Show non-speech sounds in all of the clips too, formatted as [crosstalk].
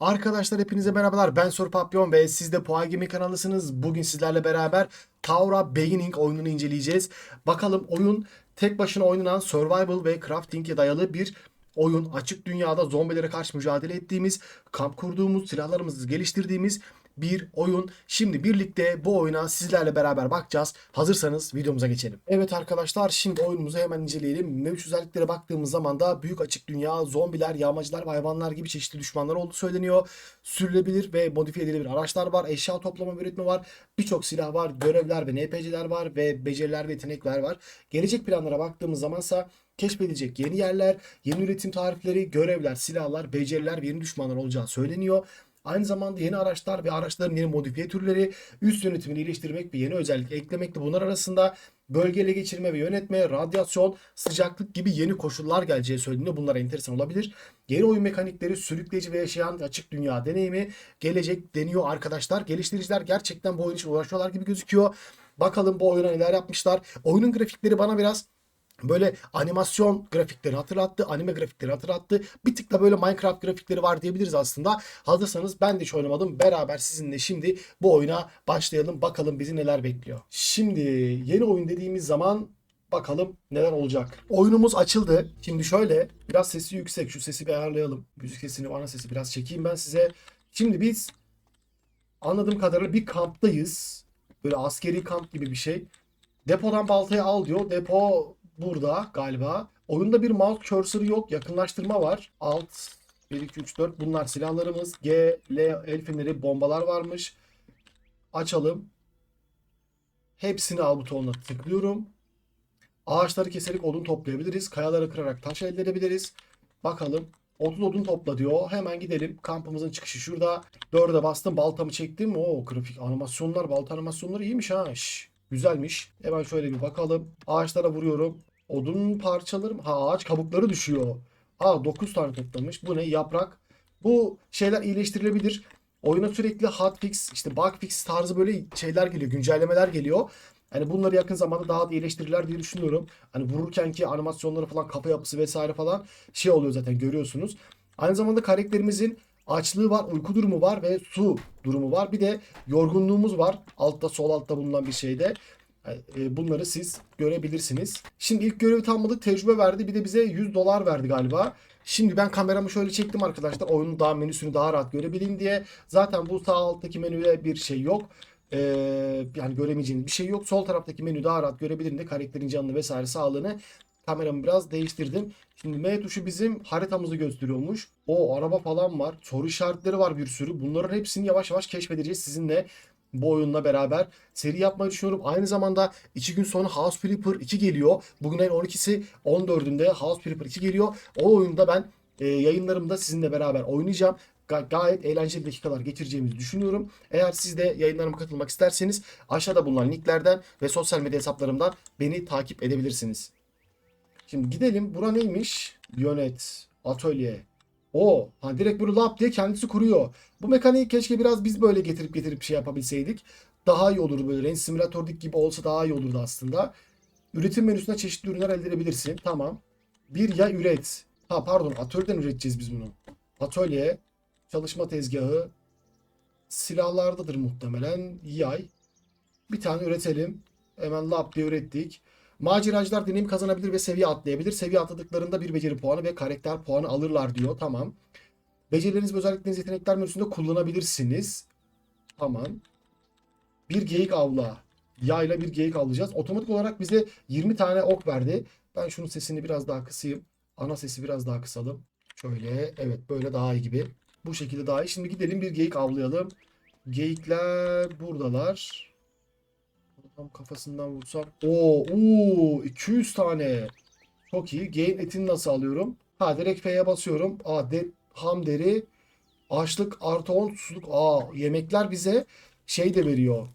Arkadaşlar hepinize merhabalar. Ben Sur Papyon ve siz de Poğa Gaming kanalısınız. Bugün sizlerle beraber Taura Beginning oyununu inceleyeceğiz. Bakalım oyun tek başına oynanan survival ve crafting'e dayalı bir oyun. Açık dünyada zombilere karşı mücadele ettiğimiz, kamp kurduğumuz, silahlarımızı geliştirdiğimiz bir oyun. Şimdi birlikte bu oyuna sizlerle beraber bakacağız. Hazırsanız videomuza geçelim. Evet arkadaşlar şimdi oyunumuzu hemen inceleyelim. Mevcut özelliklere baktığımız zaman da büyük açık dünya, zombiler, yağmacılar ve hayvanlar gibi çeşitli düşmanlar olduğu söyleniyor. Sürülebilir ve modifiye edilebilir araçlar var. Eşya toplama ve üretme var. Birçok silah var. Görevler ve NPC'ler var ve beceriler ve yetenekler var. Gelecek planlara baktığımız zamansa keşfedilecek yeni yerler, yeni üretim tarifleri, görevler, silahlar, beceriler ve yeni düşmanlar olacağı söyleniyor. Aynı zamanda yeni araçlar ve araçların yeni modifiye türleri, üst yönetimini iyileştirmek ve yeni özellik eklemekle bunlar arasında bölge ele geçirme ve yönetme, radyasyon, sıcaklık gibi yeni koşullar geleceği söyleniyor. Bunlar enteresan olabilir. Yeni oyun mekanikleri, sürükleyici ve yaşayan açık dünya deneyimi gelecek deniyor arkadaşlar. Geliştiriciler gerçekten bu oyun için uğraşıyorlar gibi gözüküyor. Bakalım bu oyuna neler yapmışlar. Oyunun grafikleri bana biraz böyle animasyon grafikleri hatırlattı, anime grafikleri hatırlattı. Bir tık da böyle Minecraft grafikleri var diyebiliriz aslında. Hazırsanız ben de hiç oynamadım. Beraber sizinle şimdi bu oyuna başlayalım. Bakalım bizi neler bekliyor. Şimdi yeni oyun dediğimiz zaman bakalım neler olacak. Oyunumuz açıldı. Şimdi şöyle biraz sesi yüksek. Şu sesi bir ayarlayalım. Müzik sesini, ana sesi biraz çekeyim ben size. Şimdi biz anladığım kadarıyla bir kamptayız. Böyle askeri kamp gibi bir şey. Depodan baltayı al diyor. Depo burada galiba. Oyunda bir mouse cursor'ı yok. Yakınlaştırma var. Alt 1, 2, 3, 4 bunlar silahlarımız. G, L, el feneri, bombalar varmış. Açalım. Hepsini al butonuna tıklıyorum. Ağaçları keserek odun toplayabiliriz. Kayaları kırarak taş elde edebiliriz. Bakalım. 30 odun topla diyor. Hemen gidelim. Kampımızın çıkışı şurada. 4'e bastım. Baltamı çektim. Oo grafik animasyonlar, balta animasyonları iyiymiş ha. Şş, güzelmiş. Hemen şöyle bir bakalım. Ağaçlara vuruyorum. Odun parçaları? Ha ağaç kabukları düşüyor. Aa 9 tane toplamış. Bu ne? Yaprak. Bu şeyler iyileştirilebilir. Oyuna sürekli hotfix, işte bugfix tarzı böyle şeyler geliyor, güncellemeler geliyor. Hani bunları yakın zamanda daha da iyileştirirler diye düşünüyorum. Hani vururkenki animasyonları falan, kafa yapısı vesaire falan şey oluyor zaten görüyorsunuz. Aynı zamanda karakterimizin açlığı var, uyku durumu var ve su durumu var. Bir de yorgunluğumuz var. Altta sol altta bulunan bir şeyde. E, Bunları siz görebilirsiniz. Şimdi ilk görevi tamamladık. Tecrübe verdi. Bir de bize 100 dolar verdi galiba. Şimdi ben kameramı şöyle çektim arkadaşlar. Oyunun daha menüsünü daha rahat görebileyim diye. Zaten bu sağ alttaki menüde bir şey yok. Ee, yani göremeyeceğiniz bir şey yok. Sol taraftaki menü daha rahat görebilirim de karakterin canını vesaire sağlığını. Kameramı biraz değiştirdim. Şimdi M tuşu bizim haritamızı gösteriyormuş. O araba falan var. Soru işaretleri var bir sürü. Bunların hepsini yavaş yavaş keşfedeceğiz sizinle bu oyunla beraber seri yapmayı düşünüyorum. Aynı zamanda 2 gün sonra House Flipper 2 geliyor. Bugün ayın 12'si 14'ünde House Flipper 2 geliyor. O oyunda ben e, yayınlarımda sizinle beraber oynayacağım. Ga- gayet eğlenceli dakikalar geçireceğimizi düşünüyorum. Eğer siz de yayınlarıma katılmak isterseniz aşağıda bulunan linklerden ve sosyal medya hesaplarımdan beni takip edebilirsiniz. Şimdi gidelim. Bura neymiş? Yönet, atölye. O, ha direkt bunu lap diye kendisi kuruyor. Bu mekaniği keşke biraz biz böyle getirip getirip şey yapabilseydik. Daha iyi olurdu böyle. Range Simulator'daki gibi olsa daha iyi olurdu aslında. Üretim menüsüne çeşitli ürünler elde edebilirsin. Tamam. Bir ya üret. Ha pardon atölyeden üreteceğiz biz bunu. Atölye, çalışma tezgahı, silahlardadır muhtemelen. Yay. Bir tane üretelim. Hemen lap diye ürettik. Maceracılar deneyim kazanabilir ve seviye atlayabilir. Seviye atladıklarında bir beceri puanı ve karakter puanı alırlar diyor. Tamam. Becerileriniz ve özellikleriniz yetenekler menüsünde kullanabilirsiniz. Tamam. Bir geyik avla. Yayla bir geyik avlayacağız. Otomatik olarak bize 20 tane ok verdi. Ben şunun sesini biraz daha kısayım. Ana sesi biraz daha kısalım. Şöyle. Evet böyle daha iyi gibi. Bu şekilde daha iyi. Şimdi gidelim bir geyik avlayalım. Geyikler buradalar. Tam kafasından vursam. Oo, oo 200 tane. Çok iyi. Gain etini nasıl alıyorum? Ha direkt F'ye basıyorum. Aa de, ham deri. Açlık artı 10 susuzluk. Aa yemekler bize şey de veriyor.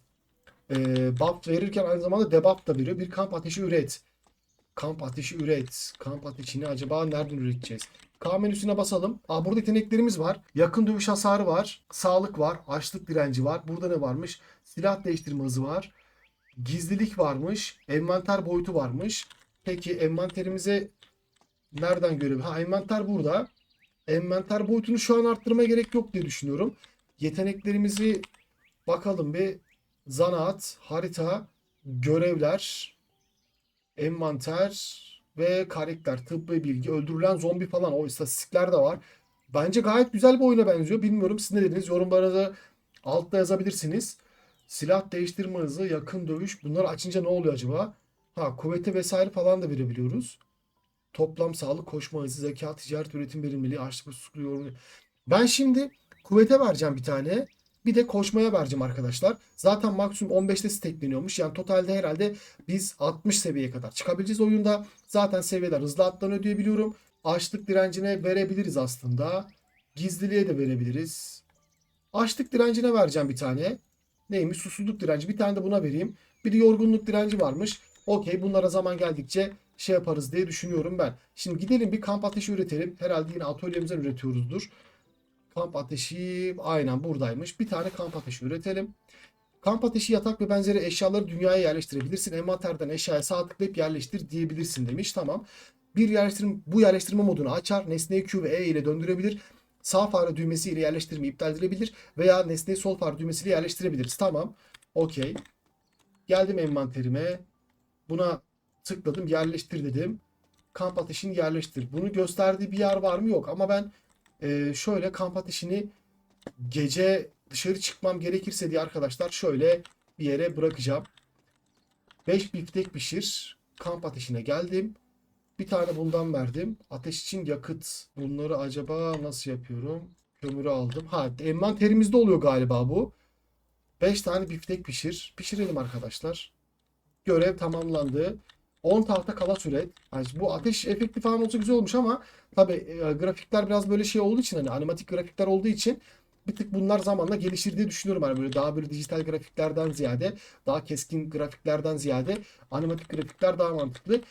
Ee, buff verirken aynı zamanda debuff da veriyor. Bir kamp ateşi üret. Kamp ateşi üret. Kamp ateşini acaba nereden üreteceğiz? K menüsüne basalım. Aa, burada yeteneklerimiz var. Yakın dövüş hasarı var. Sağlık var. Açlık direnci var. Burada ne varmış? Silah değiştirme hızı var. Gizlilik varmış. Envanter boyutu varmış. Peki envanterimize nereden görelim? Ha envanter burada. envanter boyutunu şu an arttırmaya gerek yok diye düşünüyorum. Yeteneklerimizi bakalım bir zanaat, harita, görevler, envanter ve karakter, ve bilgi, öldürülen zombi falan o istatistikler de var. Bence gayet güzel bir oyuna benziyor. Bilmiyorum siz ne dediniz? Yorumlara altta yazabilirsiniz. Silah değiştirme hızı, yakın dövüş. Bunları açınca ne oluyor acaba? Ha kuvveti vesaire falan da verebiliyoruz. Toplam sağlık, koşma hızı, zeka, ticaret, üretim verimliliği, açlık ve susuzluk yorumu. Ben şimdi kuvvete vereceğim bir tane. Bir de koşmaya vereceğim arkadaşlar. Zaten maksimum 15'te stackleniyormuş. Yani totalde herhalde biz 60 seviyeye kadar çıkabileceğiz oyunda. Zaten seviyeler hızlı atlanıyor diye biliyorum. Açlık direncine verebiliriz aslında. Gizliliğe de verebiliriz. Açlık direncine vereceğim bir tane. Neymiş? Susuzluk direnci. Bir tane de buna vereyim. Bir de yorgunluk direnci varmış. Okey bunlara zaman geldikçe şey yaparız diye düşünüyorum ben. Şimdi gidelim bir kamp ateşi üretelim. Herhalde yine atölyemizden üretiyoruzdur. Kamp ateşi aynen buradaymış. Bir tane kamp ateşi üretelim. Kamp ateşi yatak ve benzeri eşyaları dünyaya yerleştirebilirsin. Envanterden eşyaya sağ tıklayıp yerleştir diyebilirsin demiş. Tamam. Bir yerleştirme, bu yerleştirme modunu açar. Nesneyi Q ve E ile döndürebilir. Sağ fare düğmesi ile yerleştirme iptal edilebilir. Veya nesneyi sol fare düğmesiyle yerleştirebiliriz. Tamam. Okey. Geldim envanterime. Buna tıkladım. Yerleştir dedim. Kamp ateşini yerleştir. Bunu gösterdiği bir yer var mı? Yok. Ama ben e, şöyle kamp ateşini gece dışarı çıkmam gerekirse diye arkadaşlar şöyle bir yere bırakacağım. 5 biftek pişir. Kamp ateşine geldim. Bir tane bundan verdim. Ateş için yakıt. Bunları acaba nasıl yapıyorum? Kömürü aldım. Ha envanterimizde oluyor galiba bu. 5 tane biftek pişir. Pişirelim arkadaşlar. Görev tamamlandı. 10 tahta kalas üret. Yani bu ateş efekti falan olsa güzel olmuş ama tabi grafikler biraz böyle şey olduğu için hani animatik grafikler olduğu için bir tık bunlar zamanla gelişir diye düşünüyorum. Hani böyle daha böyle dijital grafiklerden ziyade daha keskin grafiklerden ziyade animatik grafikler daha mantıklı.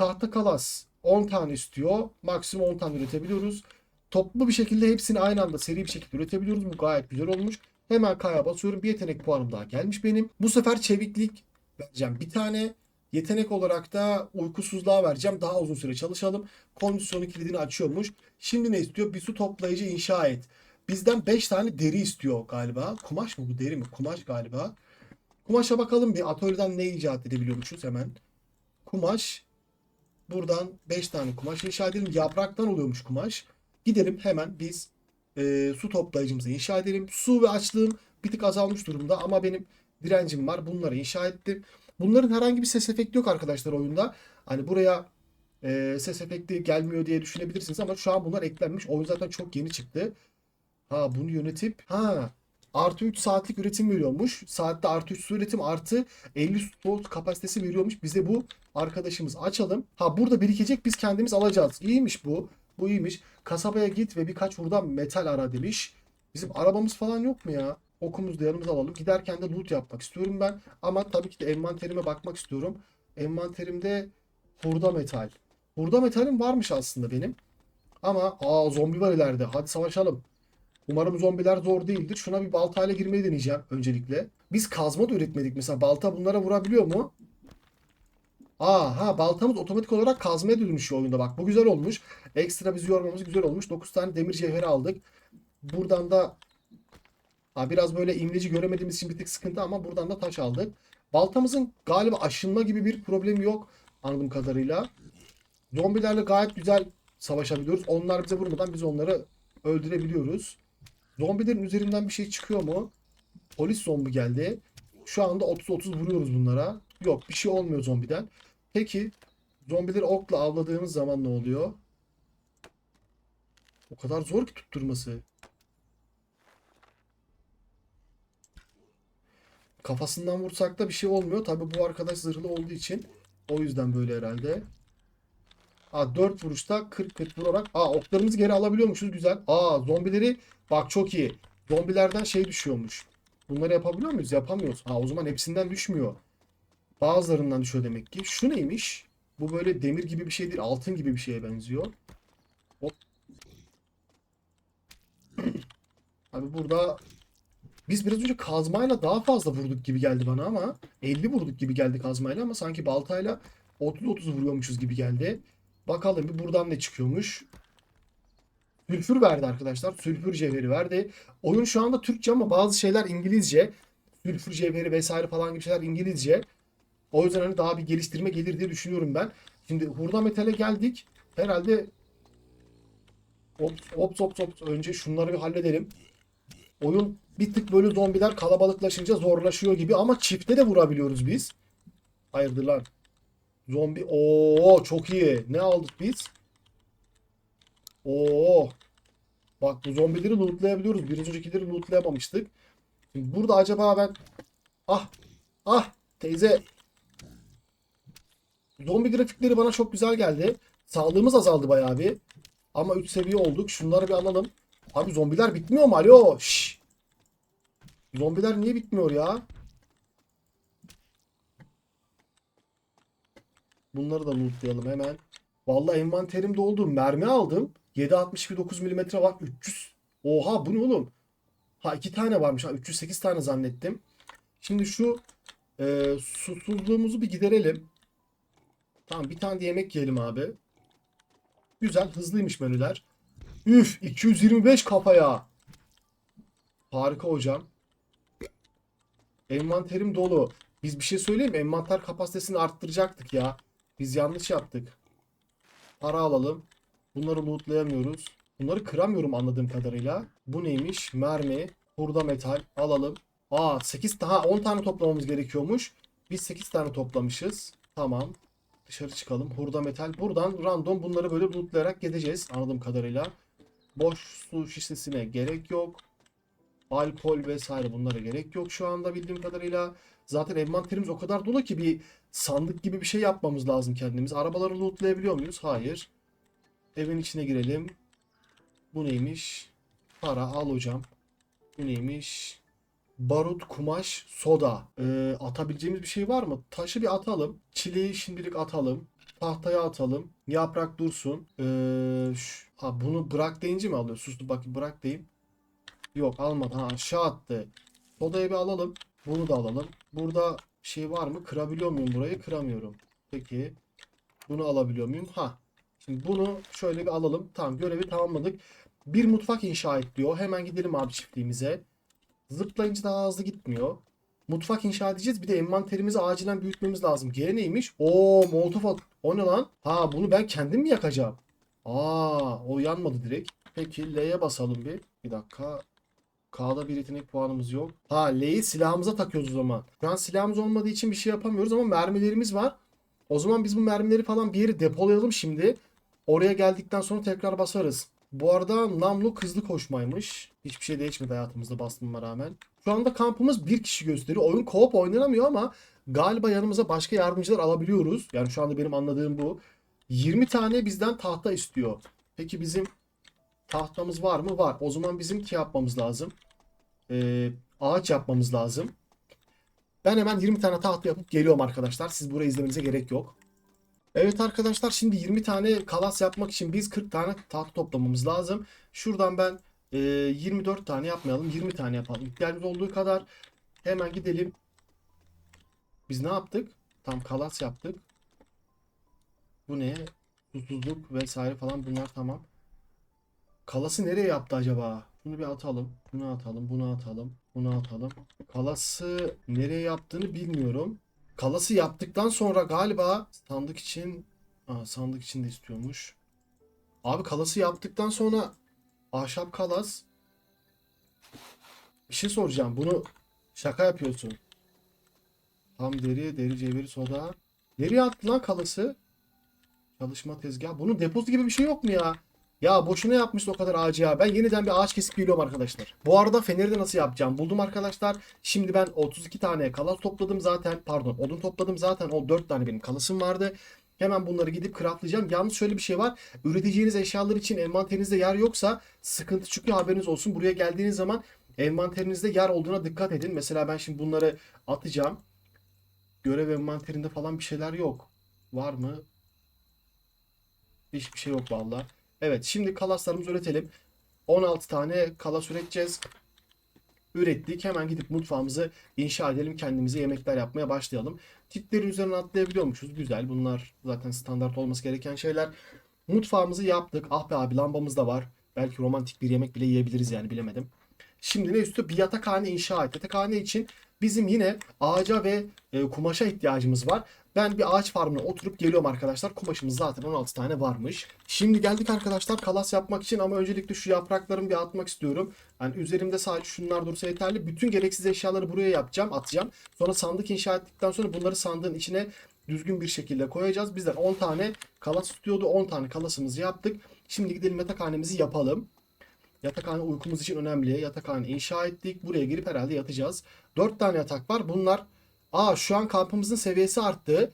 Tahta kalas 10 tane istiyor. Maksimum 10 tane üretebiliyoruz. Toplu bir şekilde hepsini aynı anda seri bir şekilde üretebiliyoruz. Bu gayet güzel olmuş. Hemen K'ya basıyorum. Bir yetenek puanım daha gelmiş benim. Bu sefer çeviklik vereceğim bir tane. Yetenek olarak da uykusuzluğa vereceğim. Daha uzun süre çalışalım. Kondisyonu kilidini açıyormuş. Şimdi ne istiyor? Bir su toplayıcı inşa et. Bizden 5 tane deri istiyor galiba. Kumaş mı bu deri mi? Kumaş galiba. Kumaşa bakalım bir atölyeden ne icat edebiliyormuşuz hemen. Kumaş. Buradan 5 tane kumaş inşa edelim. Yapraktan oluyormuş kumaş. Gidelim hemen biz e, su toplayıcımızı inşa edelim. Su ve açlığım bir tık azalmış durumda ama benim direncim var. Bunları inşa ettim. Bunların herhangi bir ses efekti yok arkadaşlar oyunda. Hani buraya e, ses efekti gelmiyor diye düşünebilirsiniz ama şu an bunlar eklenmiş. Oyun zaten çok yeni çıktı. Ha bunu yönetip ha artı 3 saatlik üretim veriyormuş. Saatte artı 3 su üretim artı 50 su kapasitesi veriyormuş. Bize bu arkadaşımız açalım. Ha burada birikecek biz kendimiz alacağız. İyiymiş bu. Bu iyiymiş. Kasabaya git ve birkaç buradan metal ara demiş. Bizim arabamız falan yok mu ya? Okumuzu da yanımıza alalım. Giderken de loot yapmak istiyorum ben. Ama tabii ki de envanterime bakmak istiyorum. Envanterimde hurda metal. Hurda metalim varmış aslında benim. Ama aa zombi var ileride. Hadi savaşalım. Umarım zombiler zor değildir. Şuna bir baltayla girmeyi deneyeceğim öncelikle. Biz kazma da üretmedik. Mesela balta bunlara vurabiliyor mu? Aa ha baltamız otomatik olarak kazmaya dönüşüyor oyunda bak. Bu güzel olmuş. Ekstra bizi yormamız güzel olmuş. 9 tane demir cevheri aldık. Buradan da ha, biraz böyle imleci göremediğimiz için bir tık sıkıntı ama buradan da taş aldık. Baltamızın galiba aşınma gibi bir problemi yok anladığım kadarıyla. Zombilerle gayet güzel savaşabiliyoruz. Onlar bize vurmadan biz onları öldürebiliyoruz. Zombilerin üzerinden bir şey çıkıyor mu? Polis zombi geldi. Şu anda 30-30 vuruyoruz bunlara. Yok bir şey olmuyor zombiden. Peki zombileri okla avladığımız zaman ne oluyor? O kadar zor ki tutturması. Kafasından vursak da bir şey olmuyor. Tabi bu arkadaş zırhlı olduğu için o yüzden böyle herhalde. Aa 4 vuruşta 40-40 vurarak. Aa oklarımızı geri alabiliyormuşuz güzel. Aa zombileri bak çok iyi. Zombilerden şey düşüyormuş. Bunları yapabiliyor muyuz? Yapamıyoruz. Ha o zaman hepsinden düşmüyor. Bazılarından düşüyor demek ki. Şu neymiş? Bu böyle demir gibi bir şey değil. Altın gibi bir şeye benziyor. Hop. [clears throat] Abi burada biz biraz önce kazmayla daha fazla vurduk gibi geldi bana ama 50 vurduk gibi geldi kazmayla ama sanki baltayla 30-30 vuruyormuşuz gibi geldi. Bakalım bir buradan ne çıkıyormuş. Sülfür verdi arkadaşlar. Sülfür cevheri verdi. Oyun şu anda Türkçe ama bazı şeyler İngilizce. Sülfür cevheri vesaire falan gibi şeyler İngilizce. O yüzden hani daha bir geliştirme gelir diye düşünüyorum ben. Şimdi hurda metale geldik. Herhalde Ops, ops, ops. Önce şunları bir halledelim. Oyun bir tık böyle zombiler kalabalıklaşınca zorlaşıyor gibi ama çifte de vurabiliyoruz biz. Hayırdır lan. Zombi. Oo çok iyi. Ne aldık biz? Oo. Bak bu zombileri lootlayabiliyoruz. Bir öncekileri lootlayamamıştık. Şimdi burada acaba ben ah ah teyze zombi grafikleri bana çok güzel geldi. Sağlığımız azaldı bayağı bir. Ama 3 seviye olduk. Şunları bir alalım. Abi zombiler bitmiyor mu? Alo. Şşş. Zombiler niye bitmiyor ya? Bunları da lootlayalım hemen. Vallahi envanterim doldu. Mermi aldım. 7.62 9 mm var. 300. Oha bu ne oğlum? Ha iki tane varmış. Ha 308 tane zannettim. Şimdi şu e, susuzluğumuzu bir giderelim. Tamam bir tane de yemek yiyelim abi. Güzel hızlıymış menüler. Üf 225 kafaya. Harika hocam. Envanterim dolu. Biz bir şey söyleyeyim mi? Envanter kapasitesini arttıracaktık ya. Biz yanlış yaptık. Para alalım. Bunları lootlayamıyoruz. Bunları kıramıyorum anladığım kadarıyla. Bu neymiş? Mermi. Hurda metal. Alalım. Aa 8 daha 10 tane toplamamız gerekiyormuş. Biz 8 tane toplamışız. Tamam. Dışarı çıkalım. Hurda metal. Buradan random bunları böyle lootlayarak gideceğiz anladığım kadarıyla. Boş su şişesine gerek yok. Alkol vesaire bunlara gerek yok şu anda bildiğim kadarıyla. Zaten envanterimiz o kadar dolu ki bir sandık gibi bir şey yapmamız lazım kendimiz. Arabaları lootlayabiliyor muyuz? Hayır. Evin içine girelim. Bu neymiş? Para al hocam. Bu neymiş? Barut, kumaş, soda. Ee, atabileceğimiz bir şey var mı? Taşı bir atalım. Çileği şimdilik atalım. Tahtaya atalım. Yaprak dursun. Ee, şu- ha bunu bırak deyince mi alıyor? Sustu bakayım bırak deyim. Yok almadı. Ha aşağı attı. Sodayı bir alalım. Bunu da alalım. Burada şey var mı? Kırabiliyor muyum burayı? Kıramıyorum. Peki. Bunu alabiliyor muyum? Ha. Şimdi bunu şöyle bir alalım. Tamam görevi tamamladık. Bir mutfak inşa et diyor. Hemen gidelim abi çiftliğimize. Zıplayınca daha hızlı gitmiyor. Mutfak inşa edeceğiz. Bir de envanterimizi acilen büyütmemiz lazım. Gene neymiş? Oo molotof at. O ne lan? Ha bunu ben kendim mi yakacağım? Aa o yanmadı direkt. Peki L'ye basalım bir. Bir dakika. K'da bir yetenek puanımız yok. Ha L'yi silahımıza takıyoruz o zaman. Şu an silahımız olmadığı için bir şey yapamıyoruz ama mermilerimiz var. O zaman biz bu mermileri falan bir yere depolayalım şimdi. Oraya geldikten sonra tekrar basarız. Bu arada namlu hızlı koşmaymış. Hiçbir şey değişmedi hayatımızda bastığıma rağmen. Şu anda kampımız bir kişi gösteriyor. Oyun co-op oynanamıyor ama galiba yanımıza başka yardımcılar alabiliyoruz. Yani şu anda benim anladığım bu. 20 tane bizden tahta istiyor. Peki bizim tahtamız var mı? Var. O zaman bizim ki yapmamız lazım. Ee, ağaç yapmamız lazım. Ben hemen 20 tane tahta yapıp geliyorum arkadaşlar. Siz burayı izlemenize gerek yok. Evet arkadaşlar şimdi 20 tane kalas yapmak için biz 40 tane tahta toplamamız lazım. Şuradan ben e, 24 tane yapmayalım 20 tane yapalım. İhtiyacımız olduğu kadar hemen gidelim. Biz ne yaptık? Tam kalas yaptık. Bu ne? Susuzluk vesaire falan bunlar tamam. Kalası nereye yaptı acaba? Bunu bir atalım. Bunu atalım. Bunu atalım. Bunu atalım. Kalası nereye yaptığını bilmiyorum. Kalası yaptıktan sonra galiba sandık için Aa, sandık için de istiyormuş. Abi kalası yaptıktan sonra ahşap kalas bir şey soracağım. Bunu şaka yapıyorsun. Tam deri, deri cevheri soda. Nereye attı lan kalası? Çalışma tezgahı. Bunun deposu gibi bir şey yok mu ya? Ya boşuna yapmış o kadar ağacı ya. Ben yeniden bir ağaç kesip geliyorum arkadaşlar. Bu arada feneri de nasıl yapacağım? Buldum arkadaşlar. Şimdi ben 32 tane kalas topladım zaten. Pardon odun topladım zaten. O 4 tane benim kalasım vardı. Hemen bunları gidip craftlayacağım. Yalnız şöyle bir şey var. Üreteceğiniz eşyalar için envanterinizde yer yoksa sıkıntı çıkıyor haberiniz olsun. Buraya geldiğiniz zaman envanterinizde yer olduğuna dikkat edin. Mesela ben şimdi bunları atacağım. Görev envanterinde falan bir şeyler yok. Var mı? Hiçbir şey yok vallahi. Evet şimdi kalaslarımızı üretelim. 16 tane kalas üreteceğiz. Ürettik. Hemen gidip mutfağımızı inşa edelim. Kendimize yemekler yapmaya başlayalım. Tiplerin üzerine atlayabiliyormuşuz. Güzel. Bunlar zaten standart olması gereken şeyler. Mutfağımızı yaptık. Ah be abi lambamız da var. Belki romantik bir yemek bile yiyebiliriz yani bilemedim. Şimdi ne üstü? Bir yatakhane inşa et. Yatakhane için bizim yine ağaca ve e, kumaşa ihtiyacımız var. Ben bir ağaç farmına oturup geliyorum arkadaşlar. Kumaşımız zaten 16 tane varmış. Şimdi geldik arkadaşlar kalas yapmak için ama öncelikle şu yapraklarımı bir atmak istiyorum. Yani üzerimde sadece şunlar dursa yeterli. Bütün gereksiz eşyaları buraya yapacağım, atacağım. Sonra sandık inşa ettikten sonra bunları sandığın içine düzgün bir şekilde koyacağız. Bizden 10 tane kalas tutuyordu. 10 tane kalasımızı yaptık. Şimdi gidelim yatakhanemizi yapalım. Yatakhane uykumuz için önemli. Yatakhane inşa ettik. Buraya girip herhalde yatacağız. 4 tane yatak var. Bunlar Aa şu an kampımızın seviyesi arttı.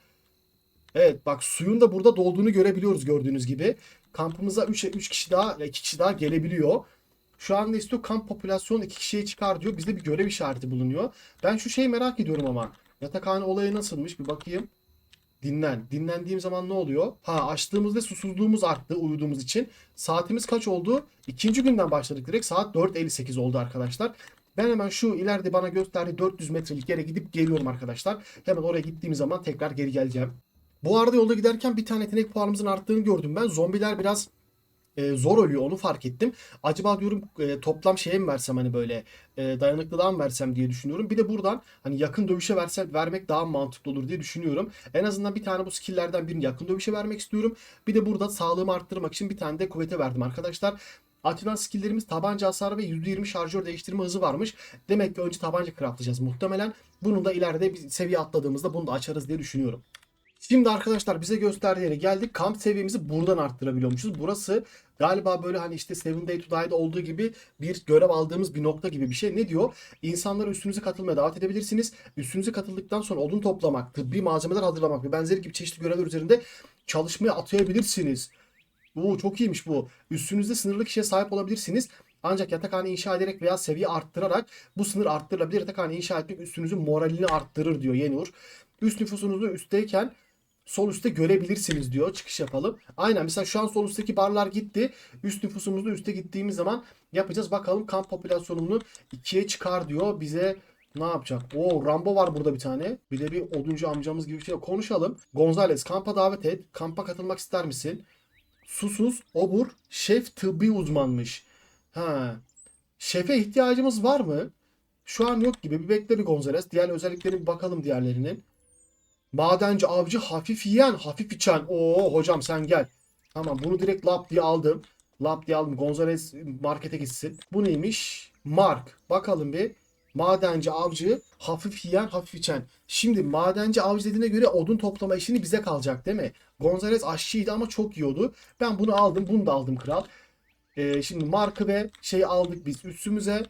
Evet bak suyun da burada dolduğunu görebiliyoruz gördüğünüz gibi. Kampımıza 3 3 kişi daha 2 kişi daha gelebiliyor. Şu anda istiyor kamp popülasyonu 2 kişiye çıkar diyor. Bizde bir görev işareti bulunuyor. Ben şu şeyi merak ediyorum ama. Yatakhane olayı nasılmış bir bakayım. Dinlen. Dinlendiğim zaman ne oluyor? Ha açtığımızda susuzluğumuz arttı uyuduğumuz için. Saatimiz kaç oldu? İkinci günden başladık direkt. Saat 4.58 oldu arkadaşlar. Ben hemen şu ileride bana gösterdiği 400 metrelik yere gidip geliyorum arkadaşlar. Hemen oraya gittiğim zaman tekrar geri geleceğim. Bu arada yolda giderken bir tane yetenek puanımızın arttığını gördüm ben. Zombiler biraz e, zor ölüyor onu fark ettim. Acaba diyorum e, toplam şeye mi versem hani böyle e, dayanıklılığa mı versem diye düşünüyorum. Bir de buradan hani yakın dövüşe versem vermek daha mantıklı olur diye düşünüyorum. En azından bir tane bu skill'lerden birini yakın dövüşe vermek istiyorum. Bir de burada sağlığımı arttırmak için bir tane de kuvvete verdim arkadaşlar. Açılan skill'lerimiz tabanca hasarı ve %20 şarjör değiştirme hızı varmış. Demek ki önce tabanca craftlayacağız muhtemelen. Bunu da ileride bir seviye atladığımızda bunu da açarız diye düşünüyorum. Şimdi arkadaşlar bize gösterdiği yere geldik. Kamp seviyemizi buradan arttırabiliyormuşuz. Burası galiba böyle hani işte Seven Day to Die'de olduğu gibi bir görev aldığımız bir nokta gibi bir şey. Ne diyor? İnsanları üstünüze katılmaya davet edebilirsiniz. Üstünüze katıldıktan sonra odun toplamak, tıbbi malzemeler hazırlamak ve benzeri gibi çeşitli görevler üzerinde çalışmaya atayabilirsiniz. Oo çok iyiymiş bu. Üstünüzde sınırlı kişiye sahip olabilirsiniz. Ancak yatakhane inşa ederek veya seviye arttırarak bu sınır arttırılabilir. Yatakhane inşa etmek üstünüzün moralini arttırır diyor Yenur. Üst nüfusunuzu üstteyken sol üstte görebilirsiniz diyor. Çıkış yapalım. Aynen mesela şu an sol üstteki barlar gitti. Üst nüfusumuzda üste gittiğimiz zaman yapacağız. Bakalım kamp popülasyonunu ikiye çıkar diyor. Bize ne yapacak? Oo Rambo var burada bir tane. Bir de bir oduncu amcamız gibi bir şey. Konuşalım. Gonzales kampa davet et. Kampa katılmak ister misin? Susuz, obur, şef tıbbi uzmanmış. Ha. Şefe ihtiyacımız var mı? Şu an yok gibi. Bir bekle bir Gonzales. Diğer özelliklerine bir bakalım diğerlerinin. Madenci, avcı, hafif yiyen, hafif içen. Oo hocam sen gel. Tamam bunu direkt lap diye aldım. Lap diye aldım. Gonzales markete gitsin. Bu neymiş? Mark. Bakalım bir. Madenci, avcı, hafif yiyen, hafif içen. Şimdi madenci, avcı dediğine göre odun toplama işini bize kalacak değil mi? Gonzales aşçıydı ama çok yiyordu. Ben bunu aldım. Bunu da aldım kral. Ee, şimdi markı ve şey aldık biz üstümüze.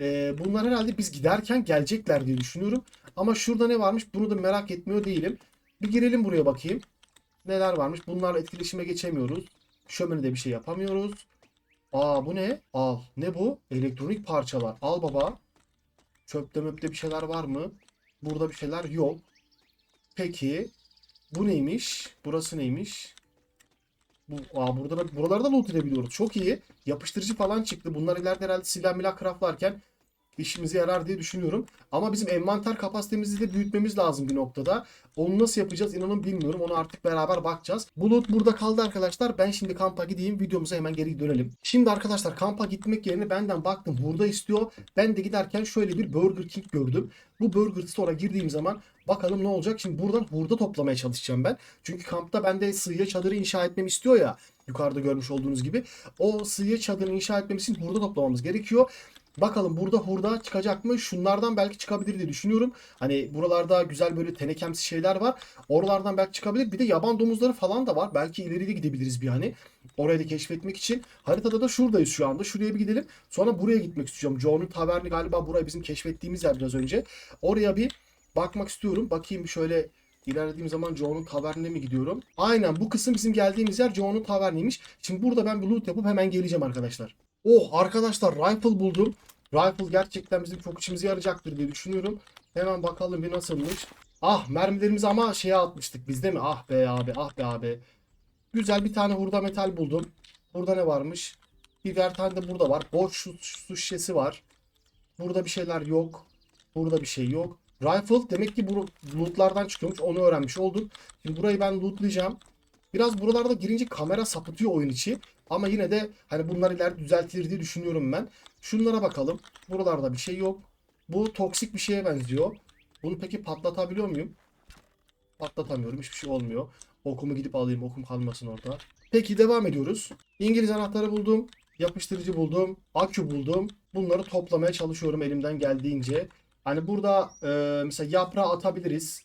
Ee, bunlar herhalde biz giderken gelecekler diye düşünüyorum. Ama şurada ne varmış bunu da merak etmiyor değilim. Bir girelim buraya bakayım. Neler varmış? Bunlarla etkileşime geçemiyoruz. Şömenede bir şey yapamıyoruz. Aa bu ne? Al. Ne bu? Elektronik parçalar. Al baba. Çöpte möpte bir şeyler var mı? Burada bir şeyler yok. Peki. Bu neymiş? Burası neymiş? Bu, aa, burada da, buralarda loot edebiliyoruz. Çok iyi. Yapıştırıcı falan çıktı. Bunlar ileride herhalde silah milah craftlarken işimize yarar diye düşünüyorum. Ama bizim envanter kapasitemizi de büyütmemiz lazım bir noktada. Onu nasıl yapacağız inanın bilmiyorum. Onu artık beraber bakacağız. Bu loot burada kaldı arkadaşlar. Ben şimdi kampa gideyim. Videomuza hemen geri dönelim. Şimdi arkadaşlar kampa gitmek yerine benden baktım burada istiyor. Ben de giderken şöyle bir Burger King gördüm. Bu Burger Store'a girdiğim zaman bakalım ne olacak. Şimdi buradan hurda toplamaya çalışacağım ben. Çünkü kampta bende sığıya çadırı inşa etmemi istiyor ya. Yukarıda görmüş olduğunuz gibi. O sığıya çadırını inşa etmemiz için hurda toplamamız gerekiyor. Bakalım burada hurda çıkacak mı? Şunlardan belki çıkabilir diye düşünüyorum. Hani buralarda güzel böyle tenekemsi şeyler var. Oralardan belki çıkabilir. Bir de yaban domuzları falan da var. Belki ileri de gidebiliriz bir hani. Orayı da keşfetmek için. Haritada da şuradayız şu anda. Şuraya bir gidelim. Sonra buraya gitmek istiyorum. Joe'nun taverni galiba buraya bizim keşfettiğimiz yer biraz önce. Oraya bir bakmak istiyorum. Bakayım şöyle İlerlediğim zaman Joe'nun tavernine mi gidiyorum? Aynen bu kısım bizim geldiğimiz yer Joe'nun taverniymiş. Şimdi burada ben bir loot yapıp hemen geleceğim arkadaşlar. Oh arkadaşlar rifle buldum. Rifle gerçekten bizim çok işimize yarayacaktır diye düşünüyorum. Hemen bakalım bir nasılmış. Ah mermilerimizi ama şeye atmıştık biz değil mi? Ah be abi ah be abi. Güzel bir tane hurda metal buldum. Burada ne varmış? Bir diğer tane de burada var. Boş su, su şişesi var. Burada bir şeyler yok. Burada bir şey yok. Rifle demek ki bu lootlardan çıkıyormuş. Onu öğrenmiş olduk. Şimdi burayı ben lootlayacağım. Biraz buralarda girince kamera sapıtıyor oyun içi. Ama yine de hani bunlar ileride düzeltilir diye düşünüyorum ben. Şunlara bakalım. Buralarda bir şey yok. Bu toksik bir şeye benziyor. Bunu peki patlatabiliyor muyum? Patlatamıyorum. Hiçbir şey olmuyor. Okumu gidip alayım. Okum kalmasın orada. Peki devam ediyoruz. İngiliz anahtarı buldum. Yapıştırıcı buldum. Akü buldum. Bunları toplamaya çalışıyorum elimden geldiğince. Hani burada e, mesela yaprağı atabiliriz.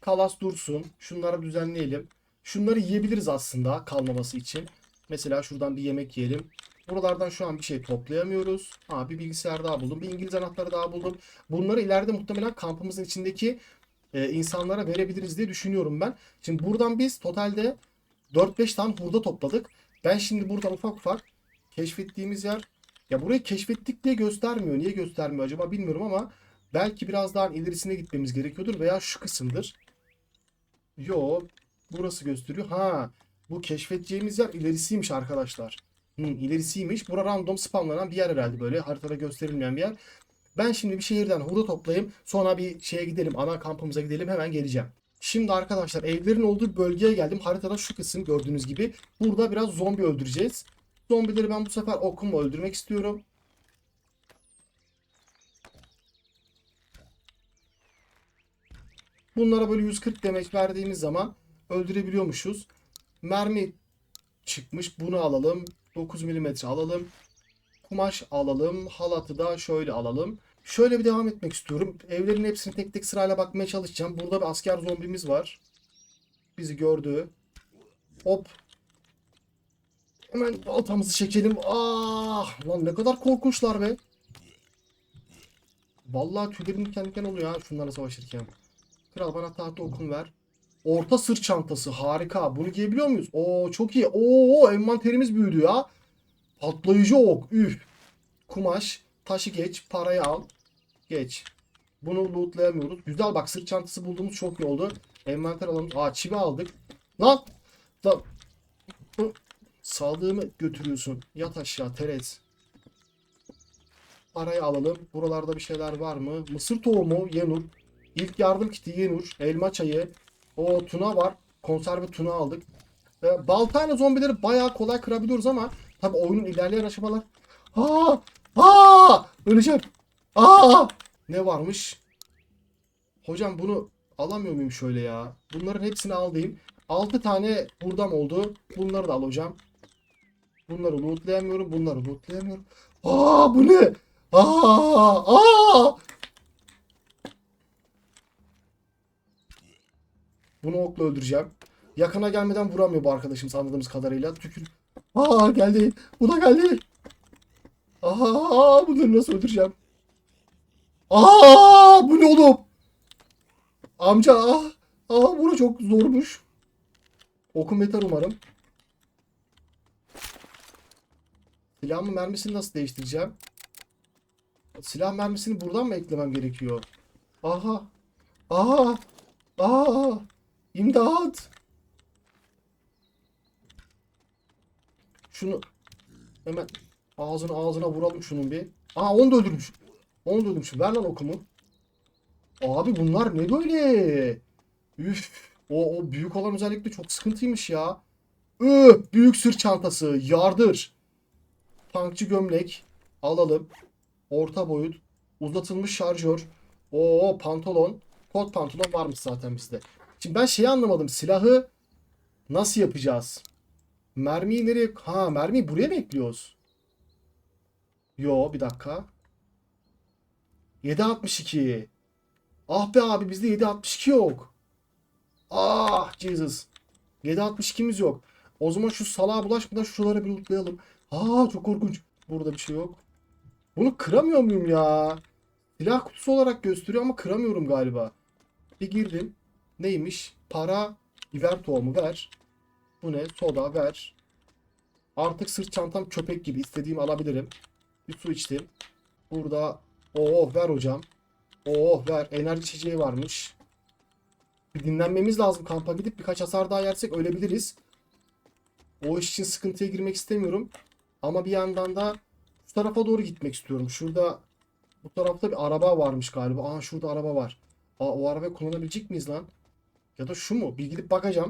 Kalas dursun. Şunları düzenleyelim. Şunları yiyebiliriz aslında kalmaması için. Mesela şuradan bir yemek yiyelim. Buralardan şu an bir şey toplayamıyoruz. Ha bir bilgisayar daha buldum. Bir İngiliz anahtarı daha buldum. Bunları ileride muhtemelen kampımızın içindeki e, insanlara verebiliriz diye düşünüyorum ben. Şimdi buradan biz totalde 4-5 tane hurda topladık. Ben şimdi buradan ufak ufak keşfettiğimiz yer ya burayı keşfettik diye göstermiyor. Niye göstermiyor acaba bilmiyorum ama belki biraz daha ilerisine gitmemiz gerekiyordur veya şu kısımdır. Yo burası gösteriyor. Ha bu keşfedeceğimiz yer ilerisiymiş arkadaşlar. Hı, ilerisiymiş. Bura random spamlanan bir yer herhalde böyle. Haritada gösterilmeyen bir yer. Ben şimdi bir şehirden hurda toplayayım. Sonra bir şeye gidelim. Ana kampımıza gidelim. Hemen geleceğim. Şimdi arkadaşlar evlerin olduğu bölgeye geldim. Haritada şu kısım gördüğünüz gibi. Burada biraz zombi öldüreceğiz. Zombileri ben bu sefer okumla öldürmek istiyorum. Bunlara böyle 140 demeç verdiğimiz zaman öldürebiliyormuşuz. Mermi çıkmış. Bunu alalım. 9 mm alalım. Kumaş alalım. Halatı da şöyle alalım. Şöyle bir devam etmek istiyorum. Evlerin hepsini tek tek sırayla bakmaya çalışacağım. Burada bir asker zombimiz var. Bizi gördü. Hop. Hemen baltamızı çekelim. Ah! Lan ne kadar korkunçlar be. Vallahi tüylerim diken diken oluyor ha şunlarla savaşırken. Kral bana tahta okun ver. Orta sırt çantası harika. Bunu giyebiliyor muyuz? Oo çok iyi. Oo envanterimiz büyüdü ya. Patlayıcı ok. Üf. Kumaş. Taşı geç. Parayı al. Geç. Bunu lootlayamıyoruz. Güzel bak sırt çantası bulduğumuz çok iyi oldu. Envanter alalım. Aa çivi aldık. Lan. Hı. Sağlığımı götürüyorsun. Yat aşağı Terez. Parayı alalım. Buralarda bir şeyler var mı? Mısır tohumu, yenur. İlk yardım kiti, yenur. Elma çayı. O tuna var. Konserve tuna aldık. E, baltayla zombileri bayağı kolay kırabiliyoruz ama tabi oyunun ilerleyen aşamalar. Aa! Aa! Öleceğim. Aa! Ne varmış? Hocam bunu alamıyor muyum şöyle ya? Bunların hepsini al diyeyim. 6 tane buradan oldu. Bunları da al hocam. Bunları lootlayamıyorum. Bunları lootlayamıyorum. Aa bu ne? Aa! Aa! Bunu okla öldüreceğim. Yakına gelmeden vuramıyor bu arkadaşımız anladığımız kadarıyla. Tükür. Aa geldi. Bu da geldi. Aa bunları nasıl öldüreceğim? Aa bu ne oğlum? Amca aa, aa bunu çok zormuş. Okum yeter umarım. Silahımın mermisini nasıl değiştireceğim? Silah mermisini buradan mı eklemem gerekiyor? Aha. Aha. Aa! İmdat! Şunu hemen ağzına ağzına vuralım şunun bir. Aa onu da öldürmüş. Onu da öldürmüş. Ver lan okumu. Abi bunlar ne böyle? Üf. O, o büyük olan özellikle çok sıkıntıymış ya. Üf, büyük sırt çantası. Yardır. Tankçı gömlek. Alalım. Orta boyut. Uzatılmış şarjör. Oo pantolon. Kot pantolon varmış zaten bizde. Şimdi ben şeyi anlamadım. Silahı nasıl yapacağız? Mermiyi nereye... Ha mermiyi buraya mı ekliyoruz? Yo bir dakika. 7.62. Ah be abi bizde 7.62 yok. Ah Jesus. 7.62'miz yok. O zaman şu salağa bulaşmadan şuraları bir lootlayalım. Aa çok korkunç. Burada bir şey yok. Bunu kıramıyor muyum ya? Silah kutusu olarak gösteriyor ama kıramıyorum galiba. Bir girdim. Neymiş? Para, biber tohumu ver. Bu ne? Soda ver. Artık sırt çantam köpek gibi. istediğimi alabilirim. Bir su içtim. Burada oh ver hocam. Oh ver. Enerji içeceği varmış. Bir dinlenmemiz lazım kampa gidip birkaç hasar daha yersek ölebiliriz. O iş için sıkıntıya girmek istemiyorum. Ama bir yandan da şu tarafa doğru gitmek istiyorum. Şurada bu tarafta bir araba varmış galiba. Aa şurada araba var. Aa o arabayı kullanabilecek miyiz lan? Ya da şu mu? Bir gidip bakacağım.